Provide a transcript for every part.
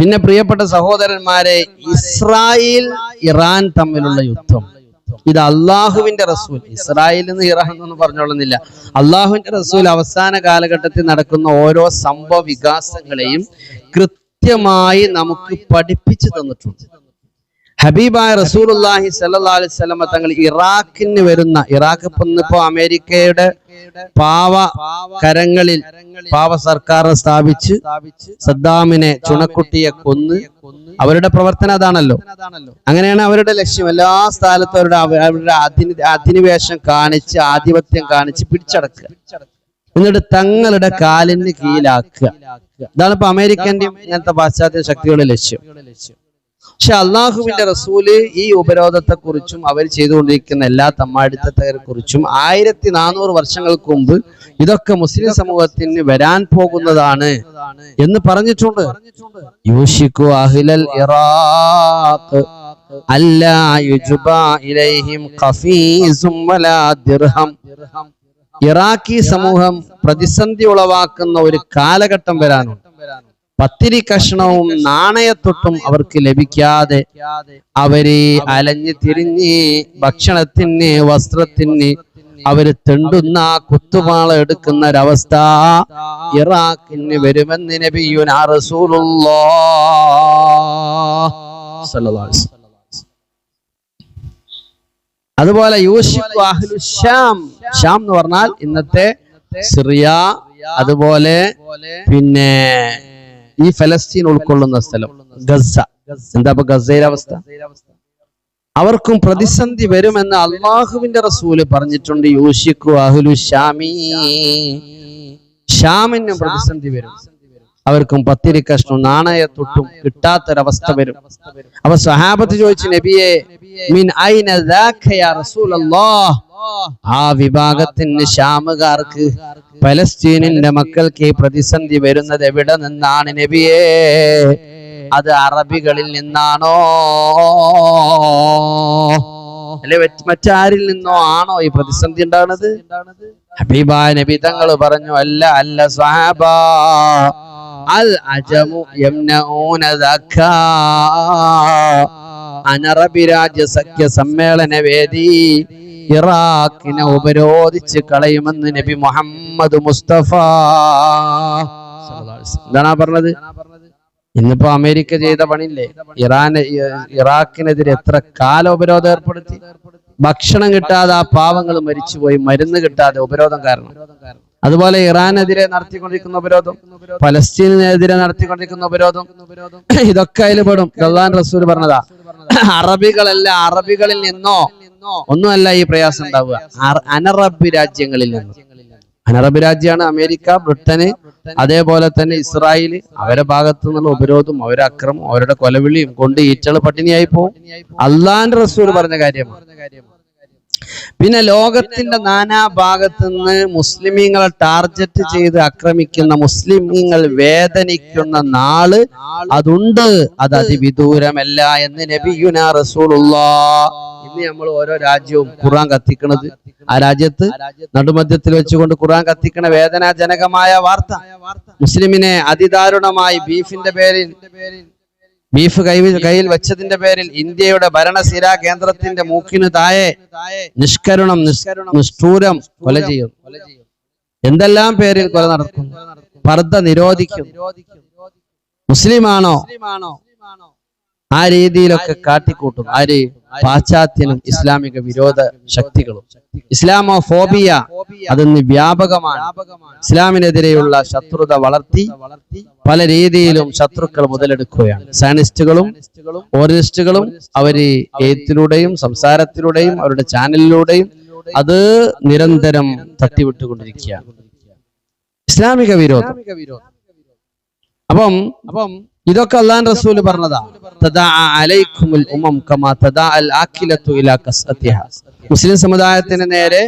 പിന്നെ പ്രിയപ്പെട്ട സഹോദരന്മാരെ ഇസ്രായേൽ ഇറാൻ തമ്മിലുള്ള യുദ്ധം. ഇത് അള്ളാഹുവിന്റെ റസൂൽ. ഇസ്രായേൽ എന്ന് ഇറാൻ എന്നൊന്നും പറഞ്ഞോളുന്നില്ല. അള്ളാഹുവിന്റെ റസൂൽ അവസാന കാലഘട്ടത്തിൽ നടക്കുന്ന ഓരോ സംഭവ വികാസങ്ങളെയും കൃത്യമായി നമുക്ക് പഠിപ്പിച്ചു തന്നിട്ടുണ്ട്. ഹബീബായ അള്ളാഹി അലൈഹി വസല്ലമ തങ്ങൾ ഇറാഖിന് വരുന്ന ഇറാഖ് ഇപ്പൊ അമേരിക്കയുടെ പാവ കരങ്ങളിൽ പാവ സർക്കാർ സ്ഥാപിച്ച് സദ്ദാമിനെ ചുണക്കുട്ടിയെ കൊന്ന് അവരുടെ പ്രവർത്തനം അതാണല്ലോ. അങ്ങനെയാണ് അവരുടെ ലക്ഷ്യം. എല്ലാ സ്ഥലത്തും അവരുടെ അവ- അവരുടെ അധിനി അധിനിവേശം കാണിച്ച് ആധിപത്യം കാണിച്ച് പിടിച്ചടക്കുക. എന്നിട്ട് തങ്ങളുടെ കാലിന് കീഴിലാക്കുക. ഇതാണ് ഇപ്പൊ അമേരിക്കന്റെയും ഇങ്ങനത്തെ പാശ്ചാത്യ ശക്തികളുടെ ലക്ഷ്യം. പക്ഷെ അള്ളാഹുവിന്റെ റസൂൽ ഈ ഉപരോധത്തെ കുറിച്ചും അവർ ചെയ്തുകൊണ്ടിരിക്കുന്ന എല്ലാ തമ്മാടിത്തത്തെ കുറിച്ചും ആയിരത്തി നാനൂറ് വർഷങ്ങൾക്ക് മുമ്പ് ഇതൊക്കെ മുസ്ലിം സമൂഹത്തിന് വരാൻ പോകുന്നതാണ് എന്ന് പറഞ്ഞിട്ടുണ്ട്. യൂഷിക്കു അഹിലൽ ഇറാഖ് ഇറാഖി സമൂഹം പ്രതിസന്ധി ഉളവാക്കുന്ന ഒരു കാലഘട്ടം വരാനുണ്ട്. പത്തിരി കഷ്ണവും നാണയത്തൊട്ടും അവർക്ക് ലഭിക്കാതെ അവരെ അലഞ്ഞു തിരിഞ്ഞ് ഭക്ഷണത്തിന് വസ്ത്രത്തിന് അവർ തെണ്ടുന്ന കുത്തുമാള എടുക്കുന്ന ഒരവസ്ഥ. ഇറാഖിന് വരുമെന്ന് നബിയുനാ. അതുപോലെ യൂഷിഫ് ഷ്യാം. ഷ്യാം എന്ന് പറഞ്ഞാൽ ഇന്നത്തെ സിറിയ അതുപോലെ പിന്നെ ഈ ഫലസ്തീൻ ഉൾക്കൊള്ളുന്ന സ്ഥലം ഗസ എന്താ ഗസയിലെ അവസ്ഥ? അവർക്കും പ്രതിസന്ധി വരുമെന്ന് അള്ളാഹുവിന്റെ റസൂൽ പറഞ്ഞിട്ടുണ്ട് യൂഷിക്കു അഹ്ലു ഷാമി. ഷാമിനും പ്രതിസന്ധി വരും. അവർക്കും പത്തിരി കഷ്ണം നാണയത്തൊട്ടും കിട്ടാത്തൊരവസ്ഥ വരും. അപ്പൊ സഹാബത്ത് ചോദിച്ചു നബിയെ ഐന ആ വിഭാഗത്തിന് ഷാമുകാർക്ക് പലസ്തീനിന്റെ മക്കൾക്ക് ഈ പ്രതിസന്ധി വരുന്നത് എവിടെ നിന്നാണ് നബിയേ? അത് അറബികളിൽ നിന്നാണോ? അല്ലെ മറ്റ് മറ്റാരിൽ നിന്നോ ആണോ ഈ പ്രതിസന്ധി ഉണ്ടാകുന്നത്? ഹബീബാ നബി തങ്ങൾ പറഞ്ഞു അല്ല അല്ല സ്വഹാബ അൽ അജമു യംനഊന ദക്കാ. അനറബി രാജ്യ സഖ്യ സമ്മേളന വേദി ഇറാഖിനെ ഉപരോധിച്ച് കളയുമെന്ന് നബി മുഹമ്മദ് മുസ്തഫ. എന്താണ് പറഞ്ഞത്. ഇന്നിപ്പോ അമേരിക്ക ചെയ്ത പണില്ലേ ഇറാൻ ഇറാഖിനെതിരെ എത്ര കാല ഉപരോധം ഏർപ്പെടുത്തി. ഭക്ഷണം കിട്ടാതെ ആ പാവങ്ങൾ മരിച്ചുപോയി മരുന്ന് കിട്ടാതെ ഉപരോധം കാരണം. അതുപോലെ ഇറാനെതിരെ നടത്തിക്കൊണ്ടിരിക്കുന്ന ഉപരോധം പലസ്തീനെതിരെ നടത്തിക്കൊണ്ടിരിക്കുന്ന ഉപരോധം ഇതൊക്കെ അതിൽ പെടും. റസൂൽ പറഞ്ഞതാ അറബികളല്ല അറബികളിൽ നിന്നോ? ഒന്നുമല്ല ഈ പ്രയാസം ഉണ്ടാവുക. അനറബി രാജ്യങ്ങളിൽ നിന്ന്. അനറബ് രാജ്യമാണ് അമേരിക്ക ബ്രിട്ടന് അതേപോലെ തന്നെ ഇസ്രായേൽ. അവരുടെ ഭാഗത്തു നിന്നുള്ള ഉപരോധം അവരുടെ അക്രമം അവരുടെ കൊലവിളിയും കൊണ്ട് ഈറ്റകൾ പട്ടിണിയായി പോകും അള്ളാന്റെ റസൂൽ പറഞ്ഞ കാര്യമാണ്. പിന്നെ ലോകത്തിന്റെ നാനാ ഭാഗത്തു നിന്ന് മുസ്ലിമീങ്ങളെ ടാർഗറ്റ് ചെയ്ത് ആക്രമിക്കുന്ന മുസ്ലിമീങ്ങൾ വേദനിക്കുന്ന നാൾ അതുണ്ട്. അത് അതിവിദൂരമല്ല എന്ന് നബിയുന റസൂലുള്ള. ഇന്ന് നമ്മൾ ഓരോ രാജ്യവും ഖുറാൻ കത്തിക്കണത്. ആ രാജ്യത്ത് നടുമധ്യത്തിൽ വെച്ചുകൊണ്ട് ഖുറാൻ കത്തിക്കണ വേദനാജനകമായ വാർത്ത. മുസ്ലിമിനെ അതിദാരുണമായി ബീഫിന്റെ പേരിൽ ബീഫ് കൈ കയ്യിൽ വെച്ചതിന്റെ പേരിൽ ഇന്ത്യയുടെ ഭരണസിരാ കേന്ദ്രത്തിന്റെ മൂക്കിന് താഴെ നിഷ്കരുണം നിഷ്ഠൂരം കൊല ചെയ്യും. എന്തെല്ലാം പേരിൽ കൊല നടക്കും? പർദ്ദ നിരോധിക്കും. മുസ്ലിമാണോ? ആ രീതിയിലൊക്കെ കാട്ടിക്കൂട്ടും. ആര് പാശ്ചാത്യനും ഇസ്ലാമിക വിരോധ ശക്തികളും. ഇസ്ലാമോ ഫോബിയ അതിന്ന് വ്യാപകമാണ്. ഇസ്ലാമിനെതിരെയുള്ള ശത്രുത വളർത്തി പല രീതിയിലും ശത്രുക്കൾ മുതലെടുക്കുകയാണ്. സയനിസ്റ്റുകളും ഓറിനിസ്റ്റുകളും അവർ എഴുത്തിലൂടെയും സംസാരത്തിലൂടെയും അവരുടെ ചാനലിലൂടെയും അത് നിരന്തരം തട്ടിവിട്ടുകൊണ്ടിരിക്കുകയാണ്. ഇസ്ലാമിക വിരോധം. അപ്പം അപ്പം ഇതൊക്കെ അള്ളാൻ റസൂൽ പറഞ്ഞതാ. മുസ്ലിം സമുദായത്തിന് നേരെ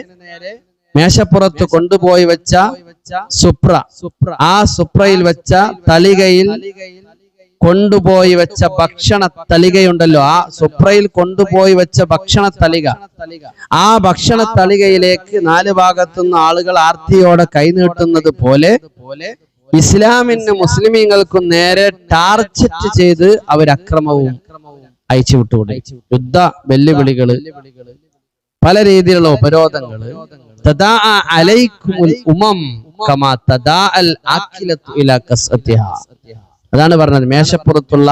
മേശപ്പുറത്ത് കൊണ്ടുപോയി വെച്ച സുപ്ര ആ സുപ്രയിൽ വെച്ച തളികയിൽ കൊണ്ടുപോയി വെച്ച ഭക്ഷണ തളികയുണ്ടല്ലോ. ആ സുപ്രയിൽ കൊണ്ടുപോയി വെച്ച ഭക്ഷണ തളിക. ആ ഭക്ഷണ തളികയിലേക്ക് നാല് ഭാഗത്തുനിന്ന് ആളുകൾ ആർത്തിയോടെ കൈനീട്ടുന്നത് പോലെ ഇസ്ലാമിന് മുസ്ലിമീങ്ങൾക്കും നേരെ ടാർജറ്റ് ചെയ്ത് അവർ അക്രമവും അയച്ചു വിട്ടുകൊണ്ടേ യുദ്ധ വെല്ലുവിളികൾ പല രീതിയിലുള്ള ഉപരോധങ്ങൾ. ഉമം. അതാണ് പറഞ്ഞത്. മേശപ്പുറത്തുള്ള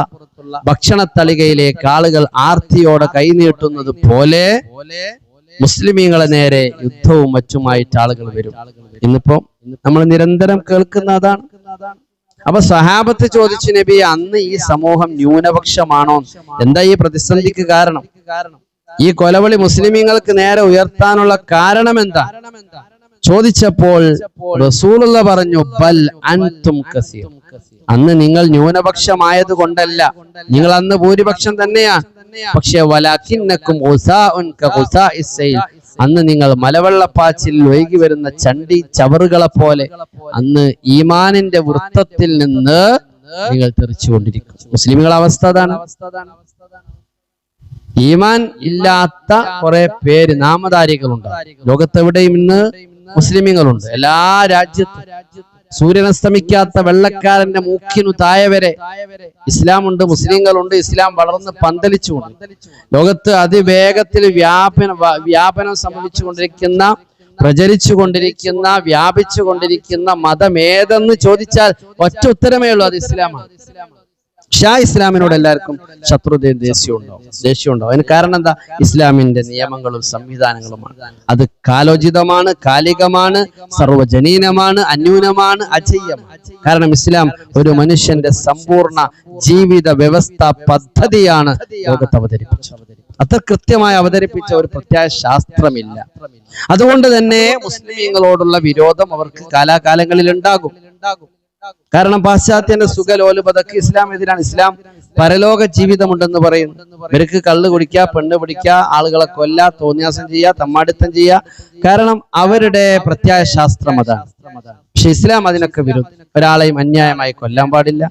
ഭക്ഷണത്തളികയിലേക്ക് ആളുകൾ ആർത്തിയോടെ കൈനീട്ടുന്നത് പോലെ മുസ്ലിമീങ്ങളെ നേരെ യുദ്ധവും മറ്റുമായിട്ട് ആളുകൾ വരും. ഇന്നിപ്പോ നമ്മൾ നിരന്തരം കേൾക്കുന്ന അതാണ് അപ്പൊ സഹാബത്ത് ചോദിച്ചു നബി അന്ന് ഈ സമൂഹം ന്യൂനപക്ഷമാണോ? എന്താ ഈ പ്രതിസന്ധിക്ക് കാരണം? ഈ കൊലവളി മുസ്ലിമീങ്ങൾക്ക് നേരെ ഉയർത്താനുള്ള കാരണം എന്താ? ചോദിച്ചപ്പോൾ റസൂലുള്ള പറഞ്ഞു ബൽ അൻതും അന്ന് നിങ്ങൾ ന്യൂനപക്ഷമായത് കൊണ്ടല്ല നിങ്ങൾ അന്ന് ഭൂരിപക്ഷം തന്നെയാ. പക്ഷെ. അന്ന് നിങ്ങൾ മലവെള്ളപ്പാച്ചിൽ ഒഴുകി വരുന്ന ചണ്ടി ചവറുകളെ പോലെ അന്ന് ഈമാനിന്റെ വൃത്തത്തിൽ നിന്ന് നിങ്ങൾ തെറിച്ചുകൊണ്ടിരിക്കും. മുസ്ലിമുകളുടെ അവസ്ഥ അതാണ്. ഈമാൻ ഇല്ലാത്ത കുറെ പേര് നാമധാരികളുണ്ട്. ലോകത്തെവിടെയും ഇന്ന് മുസ്ലിമുകളുണ്ട്. എല്ലാ രാജ്യത്തും. സൂര്യൻ അസ്തമിക്കാത്ത വെള്ളക്കാരന്റെ മൂക്കിനു താഴെ വരെ ഇസ്ലാമുണ്ട് മുസ്ലിങ്ങളുണ്ട് ഇസ്ലാം വളർന്ന് പന്തലിച്ചുകൊണ്ട്. ലോകത്ത് അതിവേഗത്തിൽ വ്യാപന വ്യാപനം സംഭവിച്ചുകൊണ്ടിരിക്കുന്ന പ്രചരിച്ചു കൊണ്ടിരിക്കുന്ന വ്യാപിച്ചു കൊണ്ടിരിക്കുന്ന മതമേതെന്ന് ചോദിച്ചാൽ ഒറ്റ ഉത്തരമേ ഉള്ളൂ അത് ഇസ്ലാമാണ്. ഷാ ഇസ്ലാമിനോട് എല്ലാവർക്കും ശത്രുതയും ദേഷ്യം ഉണ്ടാവും. ദേഷ്യം ഉണ്ടാവും. അതിന് കാരണം എന്താ? ഇസ്ലാമിന്റെ നിയമങ്ങളും സംവിധാനങ്ങളുമാണ്. അത് കാലോചിതമാണ് കാലികമാണ് സർവജനീനമാണ് അന്യൂനമാണ് അജയ്യമാണ് കാരണം ഇസ്ലാം ഒരു മനുഷ്യന്റെ സമ്പൂർണ ജീവിത വ്യവസ്ഥ പദ്ധതിയാണ് ലോകത്ത് അവതരിപ്പിച്ചത്. അത്ര കൃത്യമായി അവതരിപ്പിച്ച ഒരു പ്രത്യേക ശാസ്ത്രമില്ല. അതുകൊണ്ട് തന്നെ മുസ്ലിമീങ്ങളോടുള്ള വിരോധം അവർക്ക് കാലാകാലങ്ങളിൽ ഉണ്ടാകും. കാരണം പാശ്ചാത്യന്റെ സുഖലോലുപതക്ക് ഇസ്ലാം എതിരാണ്. ഇസ്ലാം പരലോക ജീവിതമുണ്ടെന്ന് പറയും. ഇവർക്ക് കള്ള് കുടിക്കുക പെണ്ണ് പിടിക്കുക ആളുകളെ കൊല്ല തോന്നിയാസം ചെയ്യുക തമ്മാടിത്തം ചെയ്യുക. കാരണം അവരുടെ പ്രത്യായ ശാസ്ത്രം അതാണ്. പക്ഷെ ഇസ്ലാം അതിനൊക്കെ വിരുദ്ധം. ഒരാളെയും അന്യായമായി കൊല്ലാൻ പാടില്ല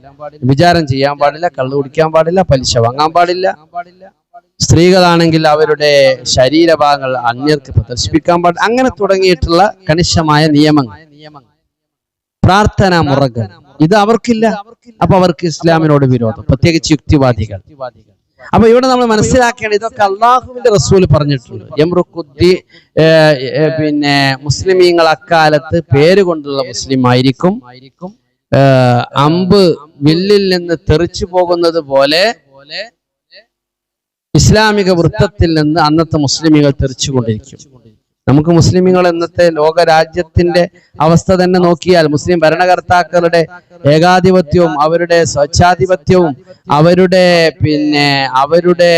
വിചാരം ചെയ്യാൻ പാടില്ല കള്ള് കുടിക്കാൻ പാടില്ല പലിശ വാങ്ങാൻ പാടില്ല. സ്ത്രീകളാണെങ്കിൽ അവരുടെ ശരീരഭാഗങ്ങൾ അന്യർക്ക് പ്രദർശിപ്പിക്കാൻ പാടില്ല. അങ്ങനെ തുടങ്ങിയിട്ടുള്ള കണിശമായ നിയമങ്ങൾ. പ്രാർത്ഥനാ മുറകൾ. ഇത് അവർക്കില്ല. അപ്പൊ അവർക്ക് ഇസ്ലാമിനോട് വിരോധം. പ്രത്യേകിച്ച് യുക്തിവാദികൾ. അപ്പൊ ഇവിടെ നമ്മൾ മനസ്സിലാക്കേണ്ട ഇതൊക്കെ അള്ളാഹുവിന്റെ റസൂൽ പറഞ്ഞിട്ടുണ്ട്. ഏർ, പിന്നെ മുസ്ലിമീങ്ങൾ അക്കാലത്ത് പേര് കൊണ്ടുള്ള മുസ്ലിം ആയിരിക്കും അമ്പ് വില്ലിൽ നിന്ന് തെറിച്ചു പോകുന്നത് പോലെ ഇസ്ലാമിക വൃത്തത്തിൽ നിന്ന് അന്നത്തെ മുസ്ലിമികൾ തെറിച്ചുകൊണ്ടിരിക്കും നമുക്ക് മുസ്ലിമുകൾ ഇന്നത്തെ ലോകരാജ്യത്തിന്റെ അവസ്ഥ തന്നെ നോക്കിയാൽ മുസ്ലിം ഭരണകർത്താക്കളുടെ ഏകാധിപത്യവും അവരുടെ സ്വച്ഛാധിപത്യവും അവരുടെ പിന്നെ അവരുടെ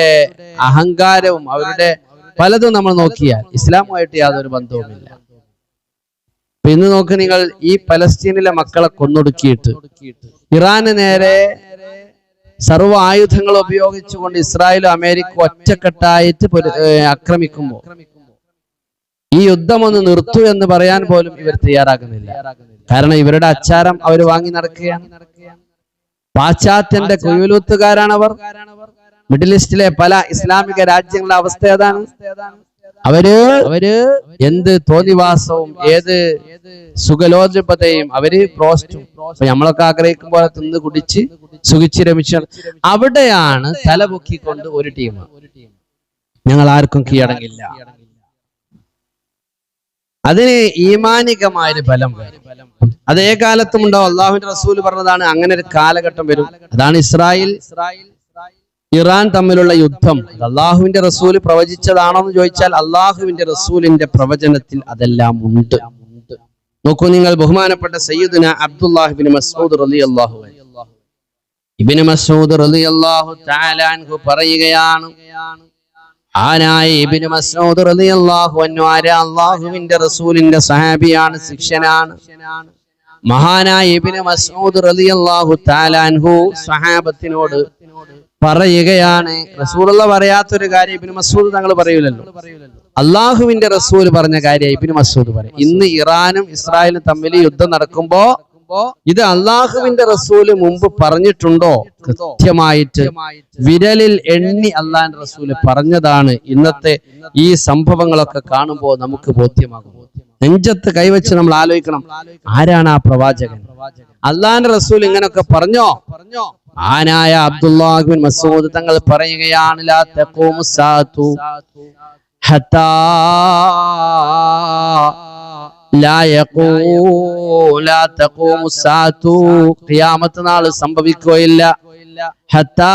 അഹങ്കാരവും അവരുടെ പലതും നമ്മൾ നോക്കിയാൽ ഇസ്ലാമുമായിട്ട് യാതൊരു ബന്ധവുമില്ല. ഇന്ന് നോക്ക് നിങ്ങൾ ഈ പലസ്തീനിലെ മക്കളെ കൊന്നൊടുക്കിയിട്ട് ഇറാന് നേരെ സർവ ആയുധങ്ങൾ ഉപയോഗിച്ചുകൊണ്ട് ഇസ്രായേലും അമേരിക്ക ഒറ്റക്കെട്ടായിട്ട് ആക്രമിക്കുമ്പോൾ ഈ യുദ്ധം ഒന്ന് നിർത്തു എന്ന് പറയാൻ പോലും ഇവർ തയ്യാറാകുന്നില്ല. കാരണം ഇവരുടെ അച്ചാരം അവർ വാങ്ങി നടക്കുകയാണ്. പാശ്ചാത്യന്റെ കുയുലൂത്തുകാരാണ് അവർ മിഡിൽ ഈസ്റ്റിലെ പല ഇസ്ലാമിക രാജ്യങ്ങളുടെ അവസ്ഥ ഏതാണ്? അവർ അവർ എന്ത് തോന്നിവാസവും ഏത് സുഖലോചപതയും അവർ പ്രോസ്റ്റും. നമ്മളൊക്കെ ആഗ്രഹിക്കുമ്പോൾ തിന്ന് കുടിച്ച് സുഖിച്ച് അവിടെയാണ് തല പൊക്കിക്കൊണ്ട് ഒരു ടീം. ഞങ്ങൾ ആർക്കും കീഴടങ്ങില്ല. അതിന് ഈമാനികമായൊരു ഫലം വേണം. അതേ കാലത്തും ഉണ്ടാവും. അള്ളാഹുവിന്റെ റസൂൽ പറഞ്ഞതാണ് അങ്ങനെ ഒരു കാലഘട്ടം വരും. അതാണ് ഇസ്രായേൽ ഇറാൻ തമ്മിലുള്ള യുദ്ധം. അള്ളാഹുവിന്റെ റസൂൽ പ്രവചിച്ചതാണോ എന്ന് ചോദിച്ചാൽ അള്ളാഹുവിന്റെ റസൂലിന്റെ പ്രവചനത്തിൽ അതെല്ലാം ഉണ്ട്. നോക്കൂ നിങ്ങൾ ബഹുമാനപ്പെട്ട സയ്യിദുന അബ്ദുല്ലാഹിബിൻ മസൂദ് റലി അള്ളാഹു ഇബിന് മസൂദ് റലി അള്ളാഹു പറയുകയാണ് അള്ളാഹുവിന്റെ റസൂലിന്റെ സഹാബിയാണ് ശിക്ഷനാണ് മഹാനായ ഇബിന് മസൂദ് റലി അള്ളാഹു താലാൻഹു സഹാബത്തിനോട് പറയുകയാണ് റസൂലുള്ള പറയാത്തൊരു കാര്യം ഇബിന് മസൂദ് തങ്ങൾ പറയൂലല്ലോ. അള്ളാഹുവിന്റെ റസൂൽ പറഞ്ഞ കാര്യം ഇബിന് മസൂദ് പറയും. ഇന്ന് ഇറാനും ഇസ്രായേലും തമ്മിൽ യുദ്ധം നടക്കുമ്പോ ഇത് അള്ളാഹുവിന്റെ റസൂൽ മുമ്പ് പറഞ്ഞിട്ടുണ്ടോ? കൃത്യമായിട്ട് വിരലിൽ എണ്ണി അള്ളാഹിന്റെ റസൂൽ പറഞ്ഞതാണ്. ഇന്നത്തെ ഈ സംഭവങ്ങളൊക്കെ കാണുമ്പോൾ നമുക്ക് ബോധ്യമാകും. നെഞ്ചത്ത് കൈവച്ച് നമ്മൾ ആലോചിക്കണം. ആരാണ് ആ പ്രവാചകൻ? അള്ളാഹിന്റെ റസൂൽ ഇങ്ങനൊക്കെ പറഞ്ഞോ? പറഞ്ഞോ ആനായ അബ്ദുല്ലാഹിബിൻ മസൂദ് തങ്ങൾ പറയുകയാണ് ലാ തഖൂമു സാഅതു ഹത്താ ഖിയാമത്ത് നാൾ സംഭവിക്കുകയില്ല. ഹത്താ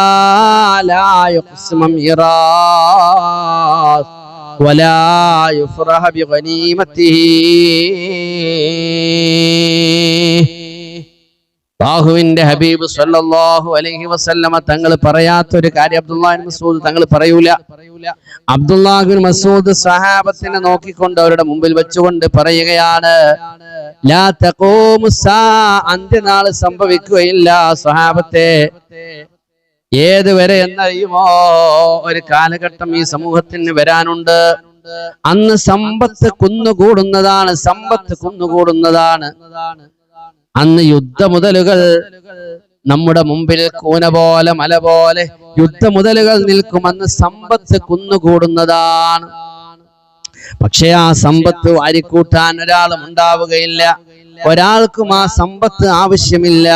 ബാഹുവിന്റെ ഹബീബ് സല്ലല്ലാഹു അലൈഹി വസല്ലമ തങ്ങൾ പറയാത്ത ഒരു കാര്യം അബ്ദുല്ലാഹിൻ മസൂദ് തങ്ങൾ പറയൂല. അബ്ദുല്ലാഹിൻ മസൂദ് സഹാബത്തിനെ നോക്കിക്കൊണ്ട് അവരുടെ മുമ്പിൽ വെച്ചുകൊണ്ട് പറയുകയാണ് ലാ അന്ത്യനാൾ സംഭവിക്കുകയില്ല സഹാബത്തെ. ഏത് വരെ എന്നറിയുമോ? ഒരു കാലഘട്ടം ഈ സമൂഹത്തിന് വരാനുണ്ട്. അന്ന് സമ്പത്ത് കുന്നുകൂടുന്നതാണ് സമ്പത്ത് കുന്നുകൂടുന്നതാണ്. അന്ന് യുദ്ധമുതലുകൾ നമ്മുടെ മുമ്പിൽ കൂന പോലെ മല പോലെ യുദ്ധമുതലുകൾ നിൽക്കുമെന്ന് സമ്പത്ത് കുന്നുകൂടുന്നതാണ്. പക്ഷെ ആ സമ്പത്ത് വാരിക്കൂട്ടാൻ ഒരാളും ഉണ്ടാവുകയില്ല. ഒരാൾക്കും ആ സമ്പത്ത് ആവശ്യമില്ല.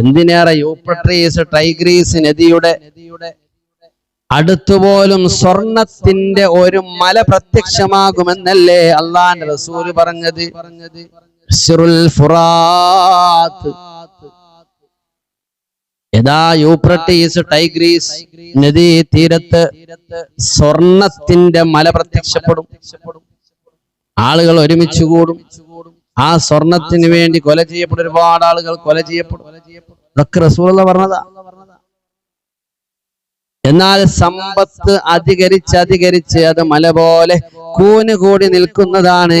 എന്തിനേറെ യൂപ്രട്രീസ് ടൈഗ്രീസ് നദിയുടെ അടുത്തുപോലും സ്വർണത്തിന്റെ ഒരു മല പ്രത്യക്ഷമാകുമെന്നല്ലേ അള്ളാന്റെ റസൂൽ പറഞ്ഞത്? ഫുറാത്ത്. യഥാ യൂപ്രട്ടീസ് ടൈഗ്രീസ് നദീ തീരത്ത് സ്വർണത്തിന്റെ മല പ്രത്യക്ഷപ്പെടും? ആളുകൾ ഒരുമിച്ച് കൂടും. ആ സ്വർണത്തിന് വേണ്ടി കൊല ചെയ്യപ്പെടും. ഒരുപാട് ആളുകൾ കൊല ചെയ്യപ്പെടും. ഇതൊക്കെ റസൂലുള്ള പറഞ്ഞതാ. എന്നാൽ സമ്പത്ത് അധികരിച്ച് അധികരിച്ച് അത് മല പോലെ കൂന് കൂടി നിൽക്കുന്നതാണ്.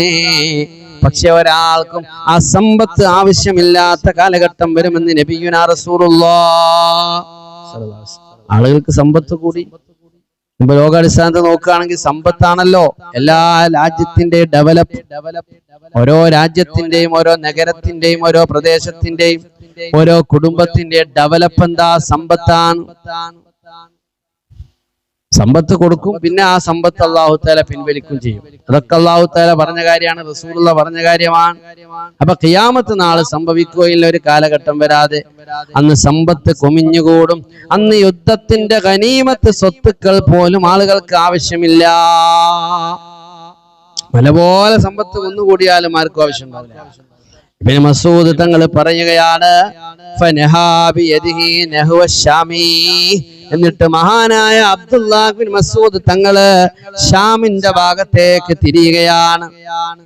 പക്ഷെ ഒരാൾക്കും ആ സമ്പത്ത് ആവശ്യമില്ലാത്ത കാലഘട്ടം വരുമെന്ന് നബിയുനാ ആളുകൾക്ക് സമ്പത്ത് കൂടി. ഇപ്പൊ ലോകാടിസ്ഥാനത്ത് നോക്കുകയാണെങ്കിൽ സമ്പത്താണല്ലോ. എല്ലാ രാജ്യത്തിന്റെ ഡെവലപ്പ്. ഓരോ രാജ്യത്തിന്റെയും ഓരോ നഗരത്തിന്റെയും ഓരോ പ്രദേശത്തിന്റെയും ഓരോ കുടുംബത്തിന്റെ ഡെവലപ്പ് എന്താ? സമ്പത്താണ്. സമ്പത്ത് കൊടുക്കും. പിന്നെ ആ സമ്പത്ത് അള്ളാഹു താല പിൻവലിക്കും ചെയ്യും. അതൊക്കെ അള്ളാഹു താല പറഞ്ഞ കാര്യമാണ് റസൂലുള്ള പറഞ്ഞ കാര്യമാണ്. അപ്പൊ കിയാമത്ത് നാൾ സംഭവിക്കുകയില്ല ഒരു കാലഘട്ടം വരാതെ. അന്ന് സമ്പത്ത് കൊമിഞ്ഞുകൂടും. അന്ന് യുദ്ധത്തിന്റെ ഗനീമത്ത് സ്വത്തുക്കൾ പോലും ആളുകൾക്ക് ആവശ്യമില്ല. മല പോലെ സമ്പത്ത് ഒന്നുകൂടിയാലും ആർക്കും ആവശ്യമുണ്ടാവില്ല ഇബ്നു മസൂദ് തങ്ങൾ പറയുകയാണ് എന്നിട്ട് മഹാനായ അബ്ദുല്ലാഹിബിൻ മസൂദ് തങ്ങൾ ഷാമിന്റെ ഭാഗത്തേക്ക് തിരിയുകയാണ്.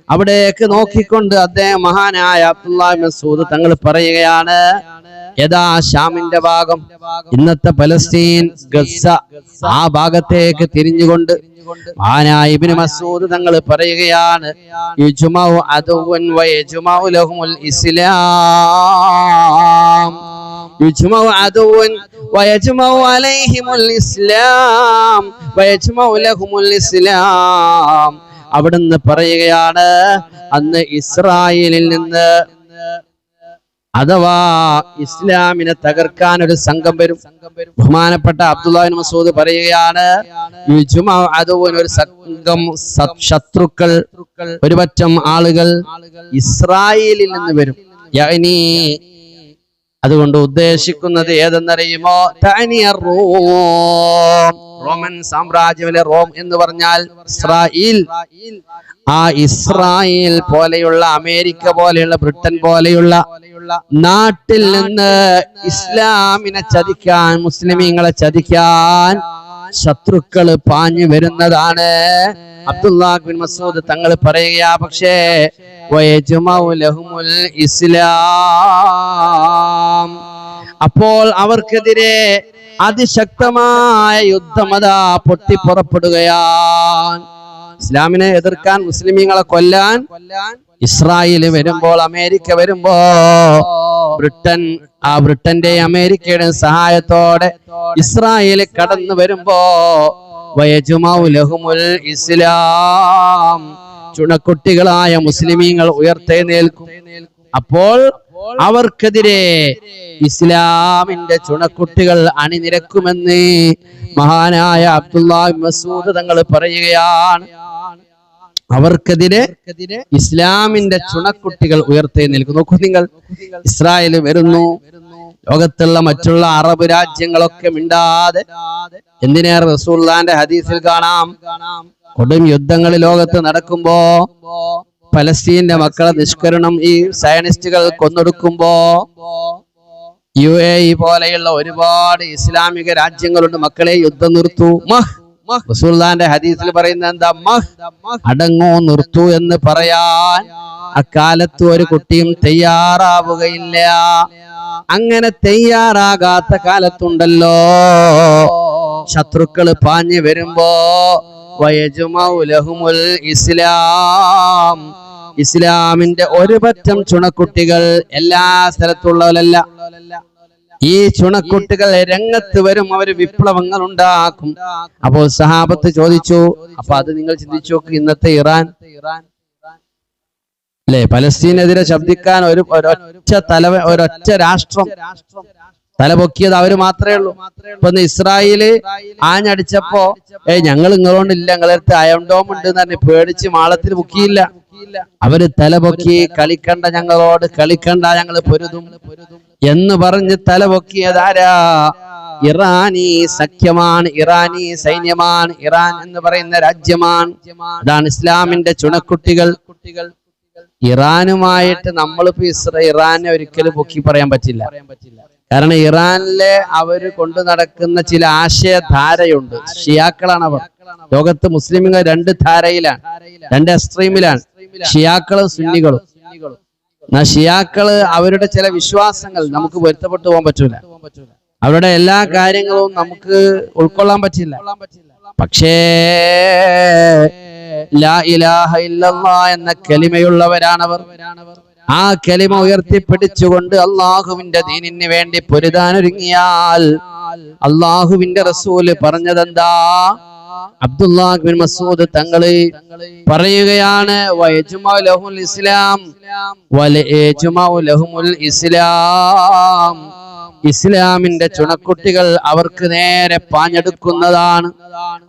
അവിടേക്ക് നോക്കിക്കൊണ്ട് അദ്ദേഹം മഹാനായ അബ്ദുല്ലാഹി മസൂദ് തങ്ങൾ പറയുകയാണ് യഥാ ഷാമിന്റെ ഭാഗം ഇന്നത്തെ പലസ്തീൻ ഗസ ആ ഭാഗത്തേക്ക് തിരിഞ്ഞുകൊണ്ട് മഹാനായ ഇബ്നു മസൂദ് തങ്ങൾ പറയുകയാണ് ഇസ്ലാം. അവിടുന്ന് പറയുകയാണ് അന്ന് ഇസ്രായേലിൽ നിന്ന് അഥവാ ഇസ്ലാമിനെ തകർക്കാൻ ഒരു സംഘം വരും. ബഹുമാനപ്പെട്ട അബ്ദുല്ലാഹിൻ മസൂദ് പറയുകയാണ് ഒരു സംഘം ശത്രുക്കൾ ഒരുപറ്റം ആളുകൾ ഇസ്രായേലിൽ നിന്ന് വരും. അതുകൊണ്ട് ഉദ്ദേശിക്കുന്നത് ഏതെന്നറിയുമോ? റോമൻ സാമ്രാജ്യത്തിലെ റോം എന്ന് പറഞ്ഞാൽ ഇസ്രായേൽ. ആ ഇസ്രായേൽ പോലെയുള്ള അമേരിക്ക പോലെയുള്ള ബ്രിട്ടൻ പോലെയുള്ള നാട്ടിൽ നിന്ന് ഇസ്ലാമിനെ ചതിക്കാൻ മുസ്ലിമീങ്ങളെ ചതിക്കാൻ ശത്രുക്കൾ പാഞ്ഞു വരുന്നതാണ്. അബ്ദുല്ലാഹ് ബിൻ മസൂദ് തങ്ങൾ പറയുക പക്ഷേ ഇസ്ലാം. അപ്പോൾ അവർക്കെതിരെ അതിശക്തമായ യുദ്ധമതാ പൊട്ടിപ്പുറപ്പെടുകയാണ്. ഇസ്ലാമിനെ എതിർക്കാൻ മുസ്ലിമീങ്ങളെ കൊല്ലാൻ ഇസ്രായേൽ വരുമ്പോൾ അമേരിക്ക വരുമ്പോ ബ്രിട്ടൻ ആ ബ്രിട്ടന്റെ അമേരിക്കയുടെ സഹായത്തോടെ ഇസ്രായേൽ കടന്നു വരുമ്പോ വയജുമൗലഹുമുൽ ഇസ്ലാം. ചുണക്കുട്ടികളായ മുസ്ലിമീങ്ങൾ ഉയർത്തെഴുന്നേൽക്കും. അപ്പോൾ അവർക്കെതിരെ ഇസ്ലാമിന്റെ ചുണക്കുട്ടികൾ അണിനിരക്കുമെന്ന് മഹാനായ അബ്ദുല്ലാഹി മസൂദ് തങ്ങൾ പറയുകയാണ്. അവർക്കെതിരെ ഇസ്ലാമിന്റെ ചുണക്കുട്ടികൾ ഉയർത്തെഴുന്നേൽക്കും നോക്കൂ നിങ്ങൾ. ഇസ്രായേൽ വരുന്നു. ലോകത്തുള്ള മറ്റുള്ള അറബ് രാജ്യങ്ങളൊക്കെ മിണ്ടാതെ എന്തിനേറെ റസൂള്ളാന്റെ ഹദീസിൽ കാണാം? കൊടും യുദ്ധങ്ങൾ ലോകത്ത് നടക്കുമ്പോ പലസ്തീന്റെ മക്കളെ നിഷ്കരണം ഈ സയനിസ്റ്റുകൾ കൊന്നൊടുക്കുമ്പോ യു എ പോലെയുള്ള ഒരുപാട് ഇസ്ലാമിക രാജ്യങ്ങളുണ്ട്. മക്കളെ യുദ്ധം നിർത്തു. മഹ്. റസൂലുള്ളാന്റെ ഹദീസിൽ പറയുന്നത് എന്താ? മഹ്. അടങ്ങോ നിർത്തു എന്ന് പറയാൻ അക്കാലത്ത് ഒരു കുട്ടിയും തയ്യാറാവുകയില്ല. അങ്ങനെ തയ്യാറാകാത്ത കാലത്തുണ്ടല്ലോ. ശത്രുക്കൾ പാഞ്ഞു വരുമ്പോ വയജുമൗ ലഹുമുൽ ഇസ്ലാം. ഇസ്ലാമിന്റെ ഒരു പറ്റം ചുണക്കുട്ടികൾ എല്ലാ സ്ഥലത്തുള്ളവരല്ല. ഈ ചുണക്കുട്ടികൾ രംഗത്ത് വരും അവർ വിപ്ലവങ്ങൾ ഉണ്ടാക്കും അപ്പോൾ സഹാബത്ത് ചോദിച്ചു അപ്പൊ അത് നിങ്ങൾ ചിന്തിച്ചു ഇന്നത്തെ ഇറാൻ അല്ലെ പലസ്തീനെതിരെ ശബ്ദിക്കാൻ ഒരു ഒരൊറ്റ തല ഒരൊറ്റ രാഷ്ട്രം തലപൊക്കിയത് അവർ മാത്രമേ ഉള്ളൂ. ഇപ്പൊ ഇസ്രായേൽ ആഞ്ഞടിച്ചപ്പോ ഏ ഞങ്ങൾ നിങ്ങളോണ്ടില്ല നിങ്ങളടുത്ത് അയണ്ടോം ഉണ്ട് എന്ന് പേടിച്ച് മാളത്തിൽ മുക്കിയില്ല. അവർ തലപൊക്കി കളിക്കണ്ട ഞങ്ങളോട് കളിക്കണ്ട ഞങ്ങൾ പൊരുതും. എന്ന് പറഞ്ഞ് തലപൊക്കിയതാരാ ഇറാനി സഖ്യമാണ് ഇറാനി സൈന്യമാണ് ഇറാൻ എന്ന് പറയുന്ന രാജ്യമാണ്. അതാണ് ഇസ്ലാമിന്റെ ചുണക്കുട്ടികൾ. ഇറാനുമായിട്ട് നമ്മളിപ്പോ ഇസ്ര ഇറാനെ ഒരിക്കലും പൊക്കി പറയാൻ പറ്റില്ല. കാരണം ഇറാനിലെ അവർ കൊണ്ടു നടക്കുന്ന ചില ആശയധാരയുണ്ട്. ഷിയാക്കളാണ് അവർ. ലോകത്ത് മുസ്ലിമുകൾ രണ്ട് ധാരയിലാണ് രണ്ട് എക്സ്ട്രീമിലാണ്. ഷിയാക്കളും സുന്നികളും. ഷിയാക്കൾ അവരുടെ ചില വിശ്വാസങ്ങൾ നമുക്ക് പൊരുത്തപ്പെട്ടു പോകാൻ പറ്റൂല. അവരുടെ എല്ലാ കാര്യങ്ങളും നമുക്ക് ഉൾക്കൊള്ളാൻ പറ്റില്ല. പക്ഷേ എന്ന കലിമയുള്ളവരാണവർ ആ കലിമ ഉയർത്തിപ്പിടിച്ചുകൊണ്ട് അള്ളാഹുവിന്റെ ദീനിന് വേണ്ടി പൊരുതാനൊരുങ്ങിയാൽ അള്ളാഹുവിന്റെ റസൂൽ പറഞ്ഞതെന്താ? അബ്ദുല്ലാഹിബിൻ മസൂദ് തങ്ങൾ പറയുകയാണ് ഇസ്ലാം ഇസ്ലാം. ഇസ്ലാമിന്റെ ചുണക്കുട്ടികൾ അവർക്ക് നേരെ പാഞ്ഞെടുക്കുന്നതാണ്.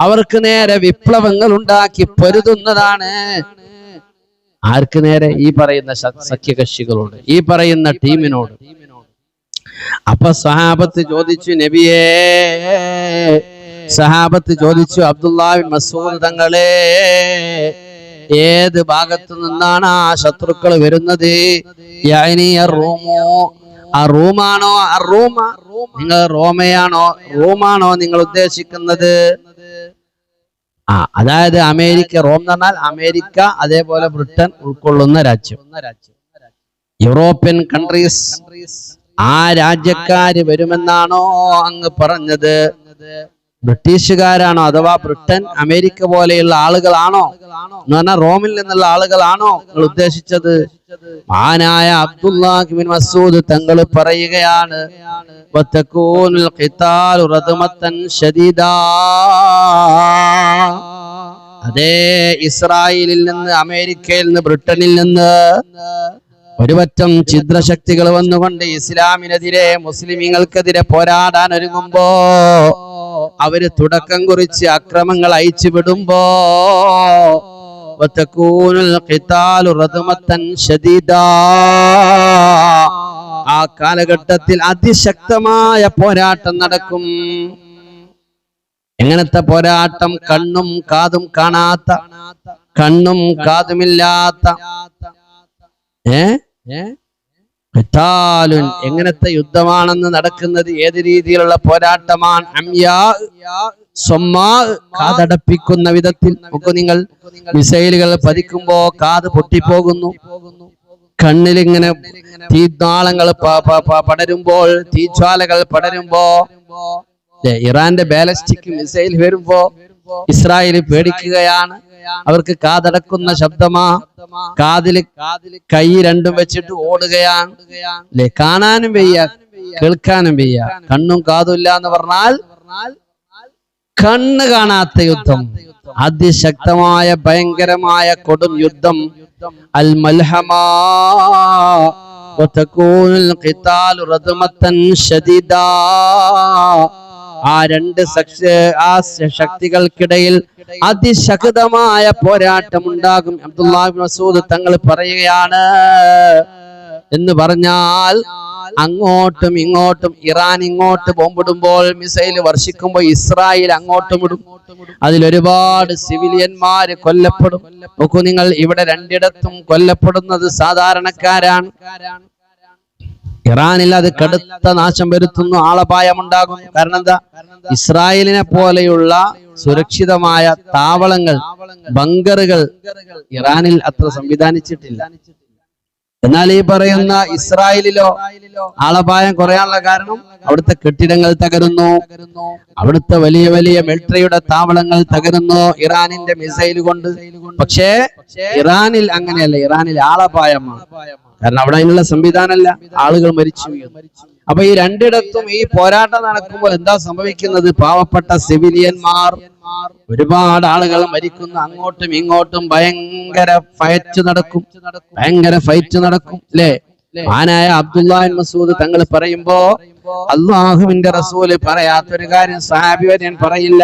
അവർക്ക് നേരെ വിപ്ലവങ്ങൾ ഉണ്ടാക്കി പൊരുതുന്നതാണ്. ആർക്ക് നേരെ? ഈ പറയുന്ന സഖ്യകക്ഷികളോട് ഈ പറയുന്ന ടീമിനോട്. അപ്പൊ സഹാബത്ത് ചോദിച്ചു നബിയേ സഹാബത്ത് ചോദിച്ചു അബ്ദുല്ലാബിൻ മസൂദ് തങ്ങളെ ഏത് ഭാഗത്തു നിന്നാണ് ആ ശത്രുക്കൾ വരുന്നത്? റൂമോ. ആ റൂമാണോ? ആ റൂമ. നിങ്ങൾ റോമയാണോ? റൂമാണോ നിങ്ങൾ ഉദ്ദേശിക്കുന്നത്? ആ അതായത് അമേരിക്ക റോം എന്ന് പറഞ്ഞാൽ അമേരിക്ക അതേപോലെ ബ്രിട്ടൻ ഉൾക്കൊള്ളുന്ന രാജ്യം. European countries. ആ രാജ്യക്കാര് വരുമെന്നാണോ അങ്ങ് പറഞ്ഞത്? ബ്രിട്ടീഷുകാരാണോ അഥവാ ബ്രിട്ടൻ അമേരിക്ക പോലെയുള്ള ആളുകളാണോ? എന്ന് പറഞ്ഞാൽ റോമിൽ നിന്നുള്ള ആളുകളാണോ നിങ്ങൾ ഉദ്ദേശിച്ചത്? മഹാനായ അബ്ദുല്ലാഹിബിൻ മസൂദ് തങ്ങൾ പറയുകയാണ് അതേ ഇസ്രായേലിൽ നിന്ന് അമേരിക്കയിൽ നിന്ന് ബ്രിട്ടനിൽ നിന്ന് ഒരുപറ്റം ഛിദ്രശക്തികൾ വന്നുകൊണ്ട് ഇസ്ലാമിനെതിരെ മുസ്ലിമീങ്ങൾക്കെതിരെ പോരാടാൻ ഒരുങ്ങുമ്പോ അവർ തുടക്കം കുറിച്ച് അക്രമങ്ങൾ അയച്ചു വിടുമ്പോ ആ കാലഘട്ടത്തിൽ അതിശക്തമായ പോരാട്ടം നടക്കും. എങ്ങനത്തെ പോരാട്ടം? കണ്ണും കാതും കാണാത്ത കണ്ണും കാതുമില്ലാത്ത. ഏ? എങ്ങനത്തെ യുദ്ധമാണെന്ന് നടക്കുന്നത്? ഏത് രീതിയിലുള്ള പോരാട്ടമാണ്? സ്വമ്മാ കാതടപ്പിക്കുന്ന വിധത്തിൽ. നമുക്ക് നിങ്ങൾ മിസൈലുകൾ പതിക്കുമ്പോ കാത് പൊട്ടിപ്പോകുന്നു. കണ്ണിലിങ്ങനെ തീനാളങ്ങൾ പടരുമ്പോൾ തീജ്വാലകൾ പടരുമ്പോ ഇറാന്റെ ബാലസ്റ്റിക് മിസൈൽ വരുമ്പോ ഇസ്രായേൽ പേടിക്കുകയാണ്. അവർക്ക് കാതടക്കുന്ന ശബ്ദമാ. കാതിൽ കൈ രണ്ടും വെച്ചിട്ട് ഓടുകയാണ്. അല്ലെ? കാണാനും വയ്യ. കേൾക്കാനും വയ്യ. കണ്ണും കാതുമില്ല എന്ന് പറഞ്ഞാൽ കണ്ണ് കാണാത്ത യുദ്ധം. അതിശക്തമായ ഭയങ്കരമായ കൊടും യുദ്ധം. അൽ മൽഹമാ ആ രണ്ട് ശക്തികൾക്കിടയിൽ അതിശക്തമായ പോരാട്ടം ഉണ്ടാകും അബ്ദുല്ലാഹിബ് മസൂദ് തങ്ങൾ പറയുകയാണ് എന്ന് പറഞ്ഞാൽ അങ്ങോട്ടും ഇങ്ങോട്ടും ഇറാൻ ഇങ്ങോട്ട് ബോംബിടുമ്പോൾ മിസൈൽ വർഷിക്കുമ്പോൾ ഇസ്രായേൽ അങ്ങോട്ടും ഇടും. അതിലൊരുപാട് സിവിലിയന്മാര് കൊല്ലപ്പെടും. നോക്കൂ നിങ്ങൾ ഇവിടെ രണ്ടിടത്തും കൊല്ലപ്പെടുന്നത് സാധാരണക്കാരാണ്. ഇറാനിൽ അത് കടുത്ത നാശം വരുത്തുന്നു ആളപായമുണ്ടാകുന്നു. കാരണം എന്താ? ഇസ്രായേലിനെ പോലെയുള്ള സുരക്ഷിതമായ താവളങ്ങൾ ബങ്കറുകൾ ഇറാനിൽ അത്ര സംവിധാനിച്ചിട്ടില്ല. എന്നാൽ ഈ പറയുന്ന ഇസ്രായേലിലോ ആളപായം കുറയാനുള്ള കാരണം അവിടുത്തെ കെട്ടിടങ്ങൾ തകരുന്നു. അവിടുത്തെ വലിയ വലിയ മിലിറ്ററിയുടെ താവളങ്ങൾ തകരുന്നു ഇറാനിന്റെ മിസൈൽ കൊണ്ട് പക്ഷേ ഇറാനിൽ അങ്ങനെയല്ല. ഇറാനിൽ ആളപായമാണ്. കാരണം അവിടെ അതിനുള്ള സംവിധാനമല്ല. ആളുകൾ മരിച്ചു. അപ്പൊ ഈ രണ്ടിടത്തും ഈ പോരാട്ടം നടക്കുമ്പോൾ എന്താ സംഭവിക്കുന്നത്? പാവപ്പെട്ട സിവിലിയന്മാർ ഒരുപാട് ആളുകൾ മരിക്കുന്നു. അങ്ങോട്ടും ഇങ്ങോട്ടും ഭയങ്കര ഫൈറ്റ് നടക്കും. ഭയങ്കര ഫൈറ്റ് നടക്കും. അല്ലേ ആനായ അബ്ദുല്ലാൻ മസൂദ് തങ്ങൾ പറയുമ്പോ അള്ളാഹുവിന്റെ റസൂൽ പറയാത്തൊരു കാര്യം ഞാൻ പറയില്ല.